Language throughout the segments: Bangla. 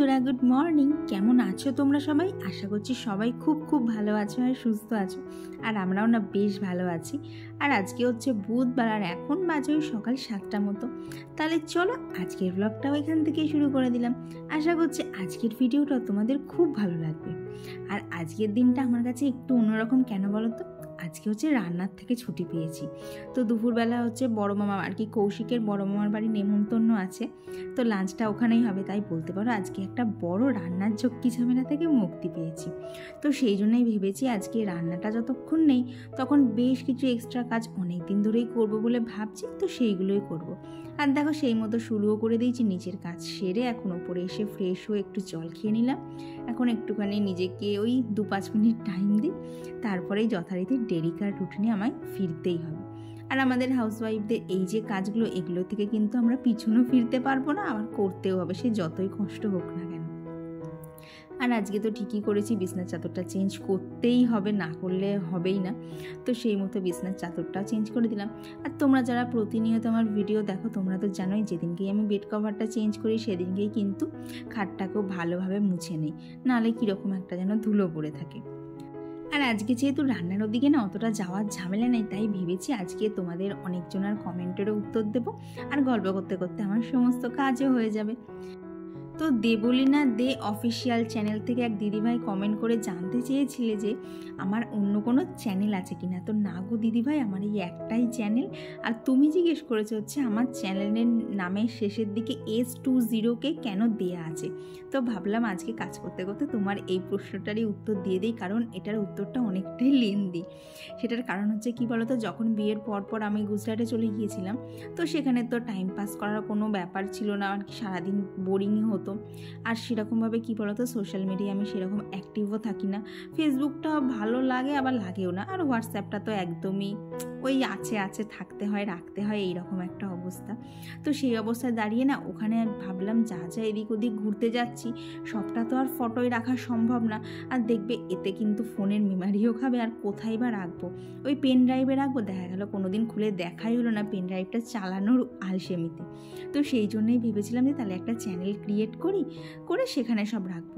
Good morning. কেমন আছো তোমরা সবাই? আশা করছি সবাই খুব খুব ভালো আছো আর সুস্থ আছো। আর আমরাও না বেশ ভালো আছি। আর আজকে হচ্ছে বুধবার আর এখন বাজে সকাল সাতটা মতো। তাহলে চলো আজকের ব্লগটাও এখান থেকেই শুরু করে দিলাম। আশা করছি আজকের ভিডিওটা তোমাদের খুব ভালো লাগবে। আর আজকের দিনটা আমার কাছে একটু অন্যরকম কেন বলো তো? আজকে হচ্ছে রান্নার থেকে ছুটি পেয়েছি। তো দুপুরবেলা হচ্ছে বড় মামা আর কি কৌশিকের বড় মামার বাড়ি নেমন্তন্ন আছে। তো লাঞ্চটা ওখানেই হবে, তাই বলতে পারো আজকে একটা বড় রান্নার ঝক্কি ঝামেলা থেকে মুক্তি পেয়েছি। তো সেই জন্যই ভেবেছি আজকে রান্নাটা যতক্ষণ নেই, তখন বেশ কিছু এক্সট্রা কাজ অনেক দিন ধরেই করব বলে ভাবছি, তো সেইগুলোই করব। আর দেখো সেই মতো শুরুও করে দিয়েছি নিচের কাজ সেরে এখন ওপরে এসে ফ্রেশ হয়ে একটু জল খেয়ে নিলাম। এখন একটুখানি নিজেকে ওই দু পাঁচ মিনিট টাইম দিই, তারপরেই যথারীতি ডেরিকার রুটিনে আমায় ফিরতেই হবে। আর আমাদের হাউসওয়াইফদের এই যে কাজগুলো, এগুলো থেকে কিন্তু আমরা পিছনেও ফিরতে পারব না, আবার করতেও হবে, সে যতই কষ্ট হোক না কেন। আর আজকে তো ঠিকই করেছি, বিছনার চাদরটা চেঞ্জ করতেই হবে, না করলে হবেই না। তো সেই মতো বিছনার চাদরটা চেঞ্জ করে দিলাম। আর তোমরা যারা প্রতিনিয়ত আমার ভিডিও দেখো, তোমরা তো জানোই যেদিনকেই আমি বেড কভারটা চেঞ্জ করি, সেদিনকেই কিন্তু খাটটাকেও ভালোভাবে মুছে নেই। নাহলে কীরকম একটা যেন ধুলো পড়ে থাকে। আর আজকে যেহেতু রান্নার ওদিকে না অতটা যাওয়ার ঝামেলা নেই, তাই ভেবেছি আজকে তোমাদের অনেকজনের কমেন্টেরও উত্তর দেব। আর গল্প করতে করতে আমার সমস্ত কাজও হয়ে যাবে। তো দেবলিনা দে অফিসিয়াল চ্যানেল থেকে এক দিদিভাই কমেন্ট করে জানতে চেয়েছিলে যে, আমার অন্য কোনো চ্যানেল আছে কি না তো না গো দিদিভাই, আমার এই একটাই চ্যানেল। আর তুমি জিজ্ঞেস করেছ হচ্ছে, আমার চ্যানেলের নামের শেষের দিকে এস টু জিরোকে কেন দেয়া আছে? তো ভাবলাম আজকে কাজ করতে করতে তোমার এই প্রশ্নটারই উত্তর দিয়ে দিই, কারণ এটার উত্তরটা অনেকটাই লেন্দি সেটার কারণ হচ্ছে কি বলতো, যখন বিয়ের পর পর আমি গুজরাটে চলে গিয়েছিলাম, তো সেখানে তো টাইম পাস করার কোনো ব্যাপার ছিল না, আর কি সারাদিন বোরিংই হতো। আর সেরকমভাবে কী বলতো সোশ্যাল মিডিয়া আমি সেরকম অ্যাক্টিভও থাকি না। ফেসবুকটা ভালো লাগে, আবার লাগেও না। আর হোয়াটসঅ্যাপটা তো একদমই ওই আছে আছে, থাকতে হয়, রাখতে হয়, এইরকম একটা অবস্থা। তো সেই অবস্থায় দাঁড়িয়ে না, ওখানে ভাবলাম যা যা, এদিক ওদিক ঘুরতে যাচ্ছি। সবটা তো আর ফটোই রাখা সম্ভব না। আর দেখবে এতে কিন্তু ফোনের মেমারিও খাবে, আর কোথায় বা রাখব? ওই পেন ড্রাইভে রাখব, দেখা গেল কোনো দিন খুলে দেখাই হলো না পেন ড্রাইভটা চালানোর আলসেমিতে। তো সেই জন্যই ভেবেছিলাম যে তাহলে একটা চ্যানেল ক্রিয়েট করি, করে সেখানে সব রাখব।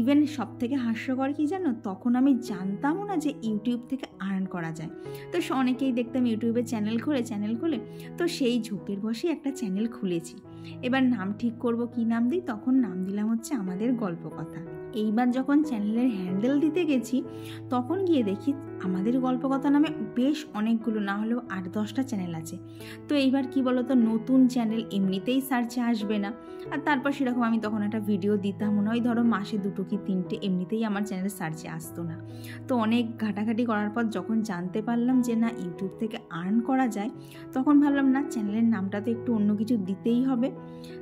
ইভেন সব থেকে হাস্যকর কি জানো? তখন আমি জানতামও না যে ইউটিউব থেকে আর্ন করা যায়। তো অনেকেই দেখতাম ইউটিউবে চ্যানেল খুলে চ্যানেল খুলে, তো সেই ঝোঁকের বসে একটা চ্যানেল খুলেছি। এবার নাম ঠিক করব কি নাম দিই? তখন নাম দিলাম হচ্ছে আমাদের গল্প কথা এইবার যখন চ্যানেলের হ্যান্ডেল দিতে গেছি, তখন গিয়ে দেখি আমাদের গল্পকথা নামে বেশ অনেকগুলো, না হলেও আট দশটা চ্যানেল আছে। তো এইবার কি বলতো, নতুন চ্যানেল এমনিতেই সার্চে আসবে না। আর তারপর সেরকম আমি তখন একটা ভিডিও দিতাম, মনে হয় ধরো মাসে দুটো কি তিনটে, এমনিতেই আমার চ্যানেল সার্চে আসতো না। তো অনেক ঘাটাঘাটি করার পর যখন জানতে পারলাম যে না ইউটিউব থেকে আর্ন করা যায়, তখন ভাবলাম না চ্যানেলের নামটা তো একটু অন্য কিছু দিতেই হবে।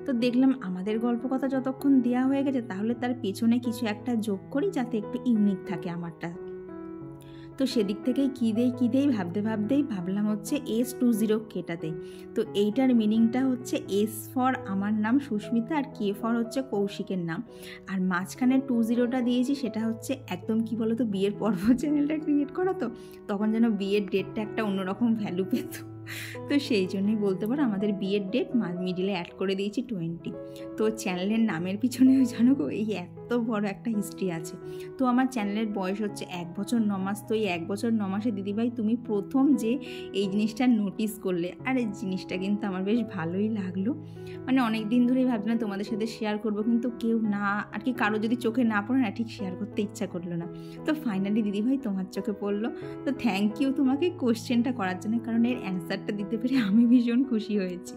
তো দেখলাম আমাদের গল্প কথা যতক্ষণ দেওয়া হয়ে গেছে, তাহলে তার পেছনে কিছু একটা যোগ করি, যাতে একটু ইউনিক থাকে আমারটা। তো সেদিক থেকেই কী দেই কী দেই, ভাবতে ভাবতেই ভাবলাম হচ্ছে এস টু জিরো কেটাতে তো এইটার মিনিংটা হচ্ছে এস ফর আমার নাম সুস্মিতা আর কে ফর হচ্ছে কৌশিকের নাম। আর মাঝখানে টু জিরোটা দিয়েছি, সেটা হচ্ছে একদম কি বলতো বিয়ের পর্ব চ্যানেলটা ক্রিয়েট করা তো, তখন যেন বিয়ের ডেটটা একটা অন্যরকম ভ্যালু পেত। তো সেই জন্যই বলতে পারো আমাদের বিয়ের ডেট মিডিলে অ্যাড করে দিয়েছি টোয়েন্টি তো চ্যানেলের নামের পিছনে জানো গো, এই এত বড় একটা হিস্ট্রি আছে। তো আমার চ্যানেলের বয়স হচ্ছে এক বছর ন মাস, তো এই এক বছর ন মাসে দিদিভাই তুমি প্রথম যে এই জিনিসটা নোটিস করলে, আর এই জিনিসটা কিন্তু আমার বেশ ভালোই লাগল। মানে অনেক দিন ধরেই ভাবছিলাম তোমাদের সাথে শেয়ার করব, কিন্তু কেউ না, আর কি কারও যদি চোখে না পড়ে না, ঠিক শেয়ার করতে ইচ্ছা করল না। তো ফাইনালি দিদিভাই তোমার চোখে পড়ল। তো থ্যাংক ইউ তোমাকে কোশ্চেনটা করার জন্য, কারণ এর অ্যান্সারটা দিতে পেরে আমি ভীষণ খুশি হয়েছি।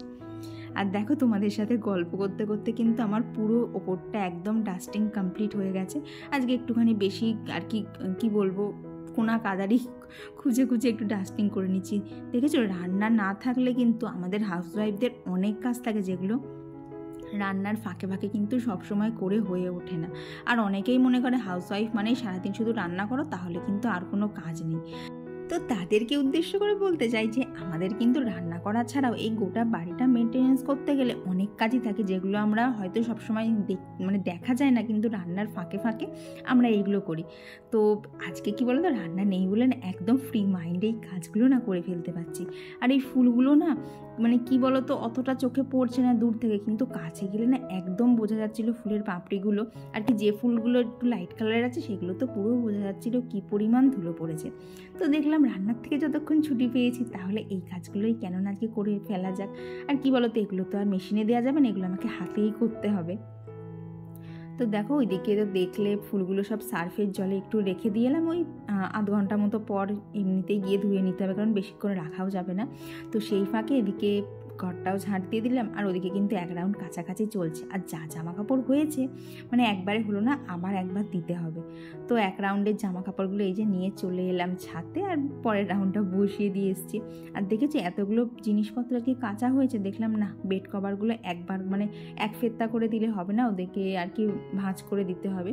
আর দেখো তোমাদের সাথে গল্প করতে করতে কিন্তু আমার পুরো ওপরটা একদম ডাস্টিং কমপ্লিট হয়ে গেছে। আজকে একটুখানি বেশি আর কি কি বলব, কোনা কাদারি খুঁজে খুঁজে একটু ডাস্টিং করে নিচ্ছি। দেখেছ? রান্না না থাকলে কিন্তু আমাদের হাউসওয়াইফদের অনেক কাজ থাকে যেগুলো রান্নার ফাঁকে ফাঁকে কিন্তু সবসময় করে হয়ে ওঠে না। আর অনেকেই মনে করে হাউসওয়াইফ মানে সারাদিন শুধু রান্না করো, তাহলে কিন্তু আর কোনো কাজ নেই। তো তাদেরকে উদ্দেশ্য করে বলতে চাই যে, আমাদের কিন্তু রান্না করা ছাড়াও এই গোটা বাড়িটা মেনটেনেন্স করতে গেলে অনেক কাজই থাকে যেগুলো আমরা হয়তো সবসময় মানে দেখা যায় না কিন্তু রান্নার ফাঁকে ফাঁকে আমরা এইগুলো করি। তো আজকে কি বলতো, রান্না নেই বলে না, একদম ফ্রি মাইন্ডে এই কাজগুলো না করে ফেলতে পারছি। আর এই ফুলগুলো না মানে কি বলতো, অতটা চোখে পড়ছে না দূর থেকে, কিন্তু কাছে গেলে না একদম বোঝা যাচ্ছিল ফুলের পাপড়িগুলো। আর কি যে ফুলগুলো একটু লাইট কালারের আছে, সেগুলো তো পুরো বোঝা যাচ্ছিল কী পরিমাণ ধুলো পড়েছে। তো দেখলাম রান্নার থেকে যতক্ষণ ছুটি পেয়েছি, তাহলে এই কাজগুলোই কেন না কি করে ফেলা যাক। আর কি বলতো, এগুলো তো আর মেশিনে দেওয়া যাবে না, এগুলো আমাকে হাতেই করতে হবে। তো দেখো, ওইদিকে তো দেখলে ফুলগুলো সব সার্ফের জলে একটু রেখে দিয়ে এলাম। ওই আধ ঘণ্টা মতো পর এমনিতেই গিয়ে ধুয়ে নিতে হবে, কারণ বেশিক্ষণ রাখাও যাবে না। তো সেই ফাঁকে এদিকে ঘরটাও ঝাঁট দিয়ে দিলাম, আর ওদিকে কিন্তু এক রাউন্ড কাছাকাছি চলছে, আর যা জামা কাপড় হয়েছে মানে একবারে হলো না আবার একবার দিতে হবে। তো এক রাউন্ডের জামা কাপড়গুলো এই যে নিয়ে চলে এলাম ছাতে আর পরের রাউন্ডটা বসিয়ে দিয়ে এসেছি। আর দেখেছি এতগুলো জিনিসপত্র কি কাঁচা হয়েছে? দেখলাম না, বেড কভারগুলো একবার মানে এক ফেত্তা করে দিলে হবে না, ওদেরকে আর কি ভাঁজ করে দিতে হবে।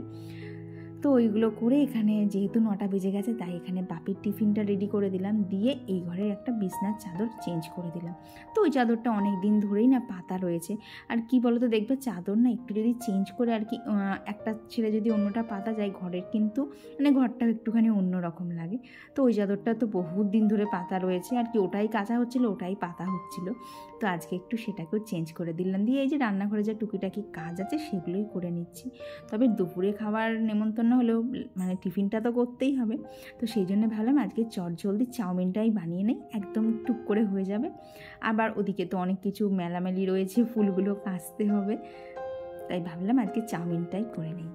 তো ওইগুলো করে এখানে যেহেতু নটা বেজে গেছে, তাই এখানে বাপির টিফিনটা রেডি করে দিলাম। দিয়ে এই ঘরের একটা বিছনার চাদর চেঞ্জ করে দিলাম। তো ওই চাদরটা অনেক দিন ধরেই না পাতা রয়েছে। আর কি বলতো, দেখবে চাদর না একটু যদি চেঞ্জ করে আর কি একটা ছেড়ে যদি অন্যটা পাতা যায় ঘরের কিন্তু মানে ঘরটা একটুখানি অন্যরকম লাগে। তো ওই চাদরটা তো বহুত দিন ধরে পাতা রয়েছে। আর কি ওটাই কাঁচা হচ্ছিল, ওটাই পাতা হচ্ছিল। তো আজকে একটু সেটাকেও চেঞ্জ করে দিলাম। দিয়ে এই যে রান্নাঘরে যা টুকিটাকি কাজ আছে, সেগুলোই করে নিচ্ছি। তবে দুপুরে খাবার নেমন্তন্ন হলেও মানে টিফিনটা তো করতেই হবে। তো সেই জন্য ভাবলাম আজকে চট জলদি চাউমিনটাই বানিয়ে নেই, একদম টুক করে হয়ে যাবে। আবার ওদিকে তো অনেক কিছু মেলামেলি রয়েছে, ফুলগুলো কাচতে হবে। তাই ভাবলাম আজকে চাউমিনটাই করে নিই।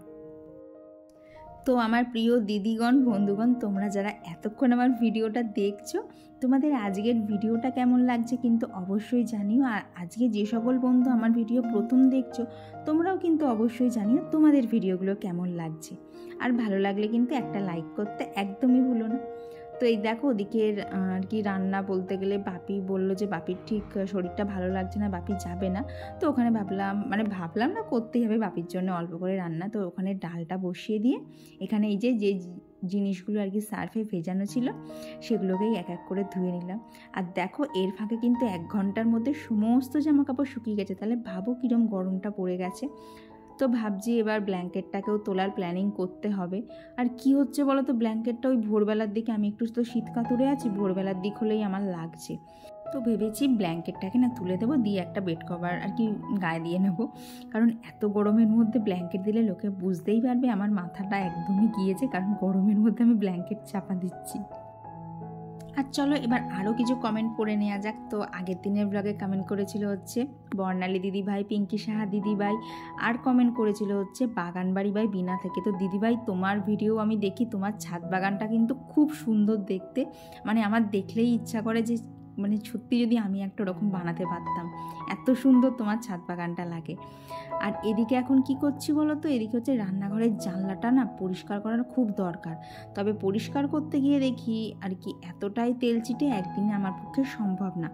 তো আমার প্রিয় দিদিগণ, বন্ধুগণ, তোমরা যারা এতক্ষণ আমার ভিডিওটা দেখছ, তোমাদের আজকের ভিডিওটা কেমন লাগছে কিন্তু অবশ্যই জানিও। আর আজকে যে সকল বন্ধু আমার ভিডিও প্রথম দেখছ, তোমরাও কিন্তু অবশ্যই জানিও তোমাদের ভিডিওগুলো কেমন লাগছে। আর ভালো লাগলে কিন্তু একটা লাইক করতে একদমই ভুলো না। তো এই দেখো ওদিকের আর কি রান্না বলতে গেলে বাপি বলল যে, বাপির ঠিক শরীরটা ভালো লাগছে না, বাপি যাবে না। তো ওখানে ভাবলাম মানে ভাবলাম না করতেই হবে বাপির জন্য অল্প করে রান্না। তো ওখানে ডালটা বসিয়ে দিয়ে এখানে এই যে যে জিনিসগুলো আর কি সার্ফে ভেজানো ছিল, সেগুলোকেই এক এক করে ধুয়ে নিলাম। আর দেখো এর ফাঁকে কিন্তু এক ঘণ্টার মধ্যে সমস্ত জামা কাপড় শুকিয়ে গেছে। তাহলে ভাবো কীরকম গরমটা পড়ে গেছে। তো ভাবছি এবার ব্ল্যাঙ্কেটটাকেও তোলার প্ল্যানিং করতে হবে। আর কি হচ্ছে বলো তো ব্ল্যাঙ্কেটটা ওই ভোরবেলার দিকে, আমি একটু তো শীত কাতুরে আছি, ভোরবেলার দিক হলেই আমার লাগছে। তো ভেবেছি ব্ল্যাঙ্কেটটাকে না তুলে দেবো, দিয়ে একটা বেড কভার আর কি গায়ে দিয়ে নেব। কারণ এত গরমের মধ্যে ব্ল্যাঙ্কেট দিলে লোকে বুঝতেই পারবে, আমার মাথাটা একদমই গিয়েছে, কারণ গরমের মধ্যে আমি ব্ল্যাঙ্কেট চাপা দিচ্ছি। আর চলো এবার আরও কিছু কমেন্ট পড়ে নেওয়া যাক। তো আগের দিনের ব্লগে কমেন্ট করেছিল হচ্ছে, বর্ণালী দিদিভাই, পিঙ্কি সাহা দিদিভাই, আর কমেন্ট করেছিল হচ্ছে বাগান বাড়ি ভাই বিনা থেকে। তো দিদিভাই, তোমার ভিডিও আমি দেখি, তোমার ছাদ বাগানটা কিন্তু খুব সুন্দর দেখতে। মানে আমার দেখলেই ইচ্ছা করে যে মানে সত্যি যদি আমি একটা ওরকম বানাতে পারতাম। এত সুন্দর তোমার ছাদ বাগানটা লাগে। আর এদিকে এখন কি করছি বলো তো এদিকে হচ্ছে রান্নাঘরের জানলাটা না পরিষ্কার করার খুব দরকার। তবে পরিষ্কার করতে গিয়ে দেখি আর কি এতটাই তেল চিটে একদিনে আমার পক্ষে সম্ভব না।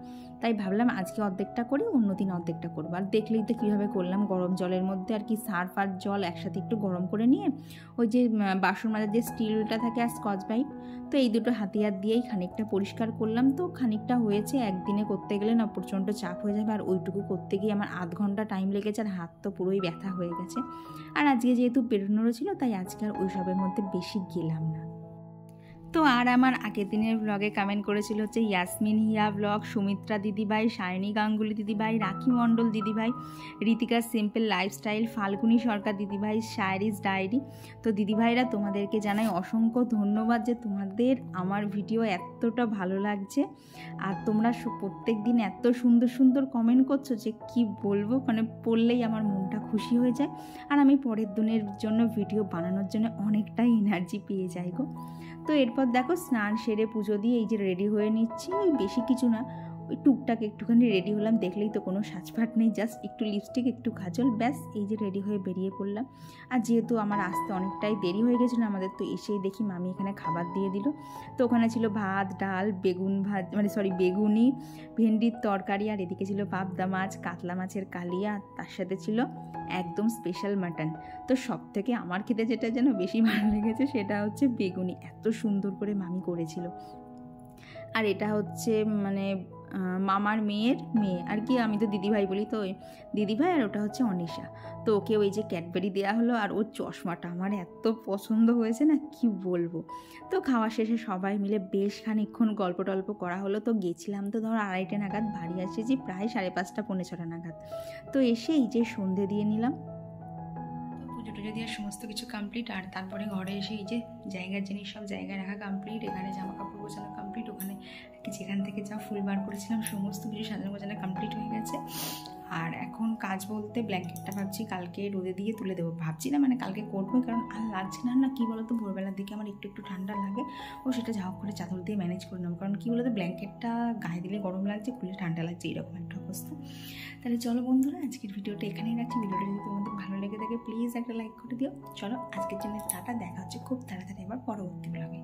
তাই ভাবলাম আজকে অর্ধেকটা করি অন্য দিন অর্ধেকটা করব। আর দেখলেই তো কীভাবে করলাম, গরম জলের মধ্যে আর কি সার্ফ আর জল একসাথে একটু গরম করে নিয়ে ওই যে বাসন মাজার যে স্টিলটা থাকে আর স্কচ বাইট তো এই দুটো হাতিয়ার দিয়েই খানিকটা পরিষ্কার করলাম। তো খানিকটা হয়েছে, একদিনে করতে গেলে না প্রচণ্ড চাপ হয়ে যাবে। আর ওইটুকু করতে গিয়ে আমার আধ ঘণ্টা টাইম লেগেছে আর হাত তো পুরোই ব্যথা হয়ে গেছে। আর আজকে যেহেতু বেরোনোরও ছিল, তাই আজকে আর ওইসবের মধ্যে বেশি গেলাম না। তো আর আমার আগের দিনের ব্লগে কমেন্ট করেছিল হচ্ছে ইয়াসমিন হিয়া ব্লগ সুমিত্রা দিদিভাই, সায়নী গাঙ্গুলি দিদিভাই, রাখি মণ্ডল দিদিভাই ঋতিকা সিম্পল লাইফস্টাইল ফাল্গুনি সরকার দিদিভাই শায়রিজ ডায়েরি। তো দিদিভাইরা, তোমাদেরকে জানাই অসংখ্য ধন্যবাদ যে তোমাদের আমার ভিডিও এতটা ভালো লাগছে। আর তোমরা প্রত্যেক দিন এত সুন্দর সুন্দর কমেন্ট করছ যে কি বলব? মানে পড়লেই আমার মনটা খুশি হয়ে যায়। আর আমি পরের দিনের জন্য ভিডিও বানানোর জন্য অনেকটাই এনার্জি পেয়ে যাই গো। তো এরপর দেখো স্নান সেরে পুজো দিয়ে এই যে রেডি হয়ে নিচ্ছি ওই বেশি কিছু না। ওই টুকটাক একটুখানি রেডি হলাম, দেখলেই তো কোনো সাজপাট নেই জাস্ট একটু লিপস্টিক একটু খাজল, ব্যাস, এই যে রেডি হয়ে বেরিয়ে পড়লাম। আর যেহেতু আমার আসতে অনেকটাই দেরি হয়ে গেছিল, আমাদের তো এসেই দেখি মামি এখানে খাবার দিয়ে দিল। তো ওখানে ছিল ভাত, ডাল, বেগুন ভাত মানে সরি বেগুনি, ভেন্ডির তরকারি, আর এদিকে ছিল পাবদা মাছ, কাতলা মাছের কালিয়া তার সাথে ছিল একদম স্পেশাল মাটন তো সব থেকে আমার খেতে যেটা যেন বেশি ভালো লেগেছে, সেটা হচ্ছে বেগুনি। এত সুন্দর করে মামি করেছিল। আর এটা হচ্ছে মানে মামার মেয়ের মেয়ে। আর কি, আমি তো দিদিভাই বলি, তো দিদিভাই আর ওটা হচ্ছে অনিশা। তো ওকে ওই যে ক্যাডবেরি দেওয়া হলো আর ওর চশমাটা আমার এত পছন্দ হয়েছে না, কি বলব। তো খাওয়া শেষে সবাই মিলে বেশ খানিকক্ষণ গল্প টল্প করা হলো। তো গেছিলাম তো ধর আড়াইটে নাগাদ, বাড়ি এসেছি প্রায় সাড়ে পাঁচটা, পৌনে ছটা নাগাদ। তো এসে এই যে সন্ধে দিয়ে নিলাম। পুজো দিয়ে সমস্ত কিছু কমপ্লিট আর তারপরে ঘরে এসে এই যে জায়গার জিনিস সব জায়গায় রাখা কমপ্লিট এখানে জামা কাপড় গোছানো কমপ্লিট ওখানে যেখান থেকে যা ফুল বার করেছিলাম সমস্ত কিছু সাজানো গোছানো কমপ্লিট হয়ে গেছে। আর এখন কাজ বলতে ব্ল্যাঙ্কেটটা ভাবছি কালকে রোদে দিয়ে তুলে দেবো। ভাবছি না মানে কালকে করব, কারণ আর লাগছে না না কী বলতো, ভোরবেলার দিকে আমার একটু একটু ঠান্ডা লাগে। ও সেটা যা করে চাদর দিয়ে ম্যানেজ করে নেব। কারণ কী বলতো ব্ল্যাঙ্কেটটা গায়ে দিলে গরম লাগছে খুলে ঠান্ডা লাগছে, এরকম একটা অবস্থা। তাহলে চলো বন্ধুরা, আজকের ভিডিওটা এখানেই রাখছি। ভিডিওটা যদি তোমাদের ভালো লেগে থাকে প্লিজ একটা লাইক করে দিও। চলো, আজকের জন্য টাটা, দেখা হচ্ছে খুব তাড়াতাড়ি আবার পরবর্তী ব্লগে